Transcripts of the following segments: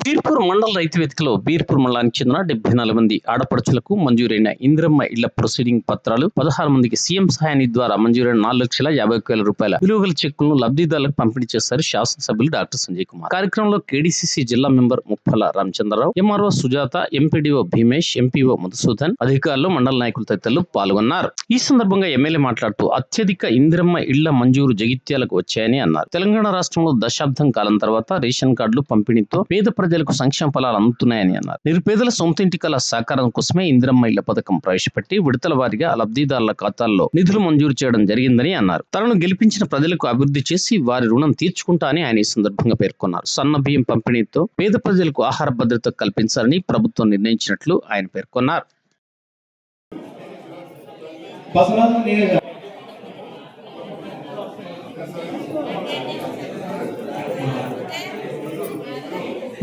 బీర్పూర్ మండల రైతు వేదికలో బీర్పూర్ మండలానికి చెందిన డెబ్బై నాలుగు మంది ఆడపడుచులకు మంజూరైన ఇందిరమ్మ ఇళ్ళ ప్రొసీడింగ్ పత్రాలు పదహారు మందికి సీఎం సహాయాన్ని ద్వారా మంజూరైన నాలుగు లక్షల యాభై వేల రూపాయల విలువల చెక్కులను లబ్ధిదారులకు పంపిణీ చేశారు శాసనసభ్యులు డాక్టర్ సంజయ్ కుమార్. కార్యక్రమంలో కేడీసీసీ జిల్లా member Muppala Ramachandrarao MRO Sujatha MPDO Bhimesh MPO Madhusudan అధికారులు మండల నాయకులు తదితరులు పాల్గొన్నారు. ఈ సందర్భంగా ఎమ్మెల్యే మాట్లాడుతూ అత్యధిక ఇందిరమ్మ ఇళ్ళ మంజూరు జగిత్యాలకు వచ్చాయని అన్నారు. తెలంగాణ రాష్ట్రంలో దశాబ్దం కాలం తర్వాత రేషన్ కార్డులు పంపిణీతో పేద ప్రజలకు సంక్షేమ ఫలాలు అందుతున్నాయని అన్నారు. నిరుపేదల సొంత ఇంటి కల సహకారం కోసమే ఇందిరమ్మ ఇళ్ళ పథకం ప్రవేశపెట్టి విడతల వారిగా లబ్ధిదారుల ఖాతాల్లో నిధులు మంజూరు చేయడం జరిగిందని అన్నారు. తనను గెలిపించిన ప్రజలకు అభివృద్ధి చేసి వారి రుణం తీర్చుకుంటా అని ఆయన ఈ సందర్భంగా పేర్కొన్నారు. సన్న బియ్యం పంపిణీతో పేద ప్రజలకు ఆహార భద్రత కల్పించాలని ప్రభుత్వం నిర్ణయించినట్లు ఆయన పేర్కొన్నారు. బసవరాజు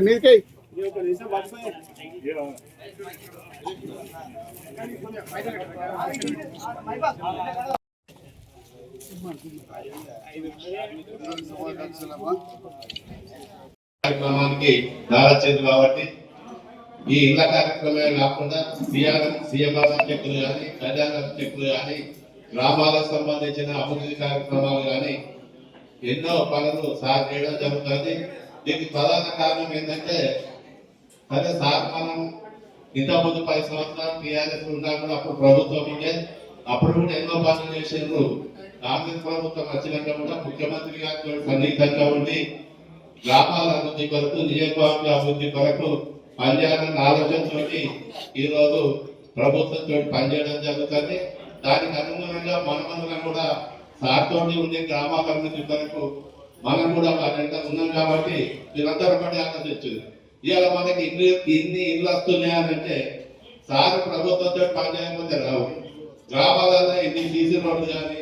మీదకే కార్యక్రమానికి దారచేది కాబట్టి ఈ ఇళ్ళ కార్యక్రమే కాకుండా సిఆర్ఎం సిఎంఆర్ అధ్యక్షులు కానీ కళ్యాణ అధ్యక్షులు కానీ గ్రామాలకు సంబంధించిన అభివృద్ధి కార్యక్రమాలు కానీ ఎన్నో పనులు సార్ చేయడం జరుగుతుంది. దీనికి ప్రధాన కారణం ఏంటంటే అదే సార్ మనం ఇంత ముందు పది సంవత్సరాలు టీఆర్ఎస్ ఉన్నా కూడా అప్పుడు ప్రభుత్వం ఉండే అప్పుడు కూడా ఎన్నో పనులు చేసిండ్రు. కాంగ్రెస్ ప్రభుత్వం వచ్చినాక కూడా ముఖ్యమంత్రి గారితో సన్నిహితంగా ఉండి గ్రామాల అభివృద్ధి కొరకు నియోజకవర్గ అభివృద్ధి కొరకు పనిచేయాలన్న ఆలోచనతో ఈ రోజు ప్రభుత్వంతో పనిచేయడం జరుగుతుంది. దానికి అనుగుణంగా మనమందరం కూడా సార్తోటి ఉండే గ్రామ అభివృద్ధి వరకు మనం కూడా ఒక వెంట ఉన్నాం కాబట్టి మీరందరూ పడి ఆలోచించారు ఇవాళ మనకి ఇన్ని ఇన్ని ఇళ్ళు వస్తున్నాయనంటే సార్ ప్రభుత్వంతో పనిచేయకపోతే రావు. గ్రామాలలో ఎన్ని సీసీ రోడ్లు కానీ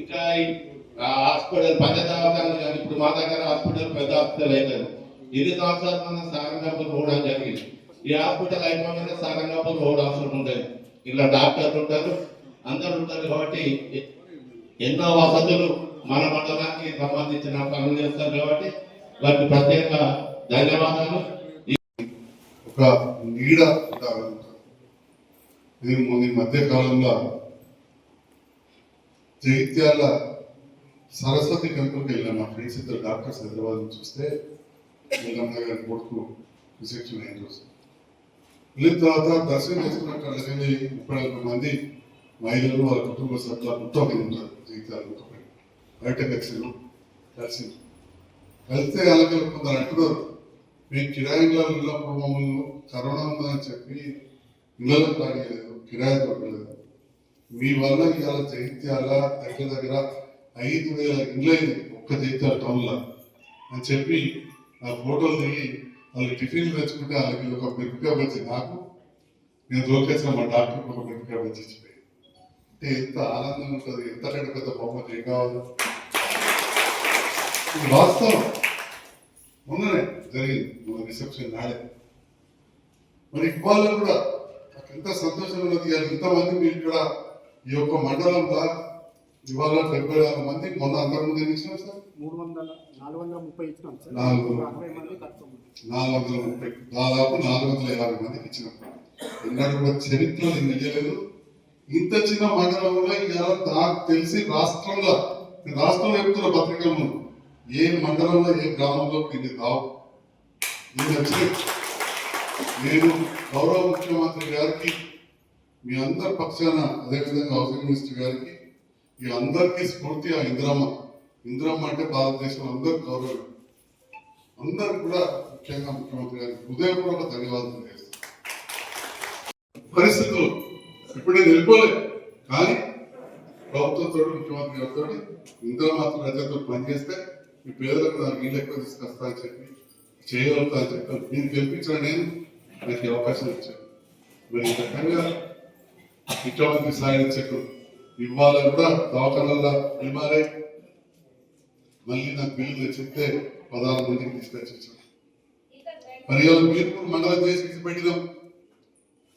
ఇంకా హాస్పిటల్ ఆ హాస్పిటల్ కానీ ఇప్పుడు మా దగ్గర హాస్పిటల్ పెద్ద హాస్పిటల్ అయిపోయింది. ఇది సంవత్సరాలు మన సారంగాపూర్ రోడ్ అని జరిగింది. ఈ హాస్పిటల్ అయిపోయిన సారంగాపూర్ రోడ్ అవసరం ఉండదు. ఇలా డాక్టర్లు ఉంటారు అందరు ఉంటారు కాబట్టి ఎన్నో వసతులు మన మండలానికి సంబంధించిన పనులు చేస్తారు కాబట్టి వారికి ప్రత్యేక ధన్యవాదాలు. ఒక నీడ ఉండాలన్నమాట ఈ మధ్య కాలంలో జగిత్యాల సరస్వతి టెంపుల్కి వెళ్ళాను మా ఫ్రెండ్స్ ఇద్దరు డాక్టర్స్ హైదరాబాద్ నుంచి వస్తే వీళ్ళమ్మ గారి కొడుకు రిసెప్షన్ అయిన రోజు వెళ్ళిన తర్వాత దర్శనం చేసుకున్న కళ్ళకని ముప్పై నలభై మంది మహిళలు వాళ్ళ కుటుంబ సభ్యులు మొత్తం ఉంటారు. జగిత్యాల మొత్తం బయట కలిసి కలిసి కలిస్తే అలాగే కొందరు అంటున్నారు మేము కిరాయిలో ఉన్నప్పుడు మమ్మల్ని కరోనా ఉందని చెప్పి ఇళ్ళలో తాగలేదు కిరాయి దొరకలేదు మీ వల్ల ఇవాళ జైత్యాల దగ్గర దగ్గర ఐదు వేల ఇళ్ళైంది ఒక్క జైత్యాల టౌన్లో. అని చెప్పి ఆ ఫోటోలు దిగి వాళ్ళు టిఫిన్లు తెచ్చుకుంటే వాళ్ళకి ఒక మిరపకాయ వచ్చి నాకు నేను దొరికేసిన మా డాక్టర్ ఒక మిరపకాయ వచ్చి ఎంత ఆనందం ఉంటుంది ఎంత పెద్ద పెద్ద బహుమతి ఏం కావాలి? వాస్తవం. మొన్ననే జరిగింది మన రిసెప్షన్ నాడే. మరి ఇవాళ కూడా నాకు ఎంత సంతోషం ఉన్నది ఇంతమంది మీరు ఇక్కడ ఈ యొక్క మండలంలో ఇవాళ డెబ్బై ఆరు మంది మొన్న అందరి ముందు ఎన్ని ఇచ్చినాం సార్? మూడు వందల నాలుగు వందల ముప్పై ఇచ్చినాం సార్. నాలుగు. నాలుగు వందల ముప్పై దాదాపు నాలుగు వందల యాభై మందికి ఇచ్చినాం. ఎన్నడూ కూడా చరిత్రలో నేను ఇయ్యలేదు. ఇంత చిన్న మండలంలో ఇవాళ నాకు తెలిసి రాష్ట్రంలో రాష్ట్రంలో చెప్తున్న పత్రికలను ఏ మండలంలో ఏ గ్రామంలో ఇది రావు నేను వచ్చి నేను గౌరవ ముఖ్యమంత్రి గారికి మీ అందరి పక్షాన అదేవిధంగా హౌసింగ్ మినిస్టర్ గారికి ఈ అందరికీ స్ఫూర్తి ఆ ఇంద్రమ్మ. ఇంద్రమ్మ అంటే భారతదేశం అందరు గౌరవం. అందరు కూడా ముఖ్యంగా ముఖ్యమంత్రి గారికి హృదయపూర్వక ధన్యవాదాలు చేస్తారు పరిస్థితులు ఇప్పుడు ఇప్పుడే వెళ్ళిపోలేదు కానీ ప్రభుత్వంతో ముఖ్యమంత్రి గారితో ఇందులో మాత్రం ప్రజలతో పనిచేస్తే ఈ పేదలకు నాకు నీళ్ళు ఎక్కువ తీసుకొస్తా అని చెప్పి చేయగలుగుతా అని చెప్పి నేను గెలిపించిన నేను నాకు అవకాశం ఇచ్చాను. మరి ఈ రకంగా ముఖ్యమంత్రి సాయం చెక్కు ఇవాళ కూడా దవాఖానల్లో ఎంఆర్ఐ మళ్ళీ నాకు బిల్లు తెచ్చితే పదహారు మందికి తీసుకొచ్చి ఇచ్చాను. మరి మీరు మండలం చేసి పెట్టినాం.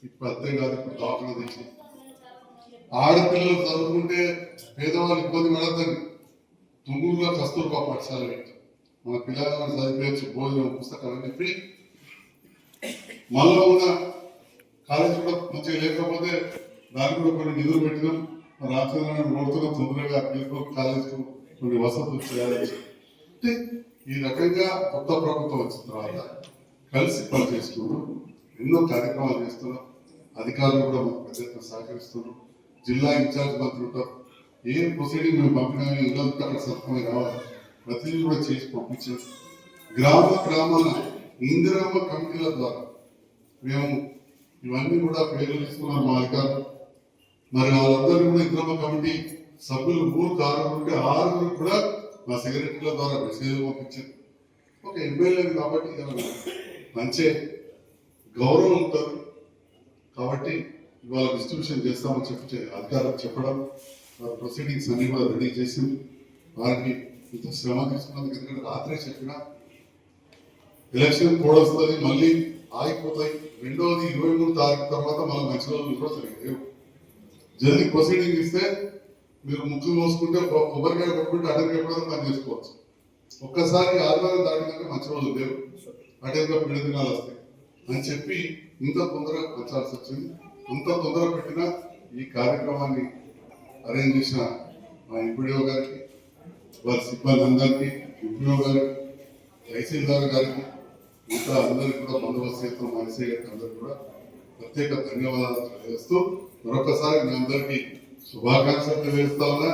ఇప్పుడు అర్థం కాదు ఇప్పుడు దవాఖాన తెచ్చి ఆడపిల్లలు చదువుకుంటే పేదవాళ్ళు ఇబ్బంది పడద్దని తుంగూరులో కస్తూర్బా పాఠశాల మన పిల్లలను చదివేయచ్చు భోజనం పుస్తకాలు అని చెప్పి మళ్ళా ఉన్న కాలేజీ కూడా మంచిగా లేకపోతే దానికి కూడా కొన్ని నిధులు పెట్టినాం. రాత్రి కోరుతున్నాం తొందరగా పిల్లలకు కాలేజీకు కొన్ని వసతులు చేయాలి. అంటే ఈ రకంగా కొత్త ప్రభుత్వం వచ్చిన తర్వాత కలిసి పనిచేస్తున్నాం ఎన్నో కార్యక్రమాలు చేస్తున్నాం. అధికారులు కూడా మాకు పెద్ద సహకరిస్తున్నారు. సహకరిస్తున్నాం జిల్లా ఇన్ఛార్జ్ మంత్రి ఉంటారు. ఏ ప్రొసీడింగ్ మేము పంపినా ఇళ్ళంతా అక్కడ సత్వమే రావాలి ప్రతిదీ కూడా చేసి పంపించాం గ్రామ గ్రామాల ఇందిరామ కమిటీల ద్వారా మేము ఇవన్నీ కూడా పేర్లు మా అధికారులు. మరి వాళ్ళందరూ కూడా ఇందిరామ కమిటీ సభ్యులు మూడు ఆరుగురు ఉంటే ఆరుగురు కూడా మా సెక్రటరీల ద్వారా మెసేజ్ పంపించారు. ఒక ఎమ్మెల్యే కాబట్టి మంచి. గౌరవం ఉంటుంది. కాబట్టి ఇవాళ డిస్ట్రిబ్యూషన్ చేస్తామని చెప్తే అధికారులకు చెప్పడం వారి ప్రొసీడింగ్స్ అన్ని కూడా రెడీ చేసి వారికి ఇంత శ్రమ తీసుకున్నందుకు ఎందుకంటే రాత్రే చెప్పిన ఎలక్షన్ కోడ్ వస్తుంది మళ్ళీ ఆగిపోతాయి. రెండవది ఇరవై మూడు తారీఖు తర్వాత మళ్ళీ మంచి రోజులు కూడా సరిగ్గా లేవు జల్దీ ప్రొసీడింగ్ ఇస్తే మీరు ముక్కు మోసుకుంటే కొబ్బరికాయ కొట్టుకుంటే అటెండ్ ఎప్పుడైనా పని చేసుకోవచ్చు. ఒక్కసారి ఆదివారం దాటినాక మంచి రోజులు లేవు. అటెండ్ పెళ్ళి వస్తాయి. అని చెప్పి ఇంత తొందరగా పెంచాల్సి వచ్చింది ఇంత తొందర పెట్టిన ఈ కార్యక్రమాన్ని అరేంజ్ చేసిన మా ఎంపీడీఓ గారికి వారి సిబ్బంది అందరికీ ఎంపీఓ గారికి తహసీల్దార్ గారికి ఇంకా అందరికీ కూడా బందోబస్తు చేస్తున్న మనిషి గారికి అందరికీ కూడా ప్రత్యేక ధన్యవాదాలు తెలియజేస్తూ మరొకసారి మీ అందరికీ శుభాకాంక్షలు తెలియజేస్తా ఉన్నా.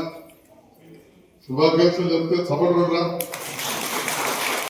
శుభాకాంక్షలు చెప్తే చప్పట్లు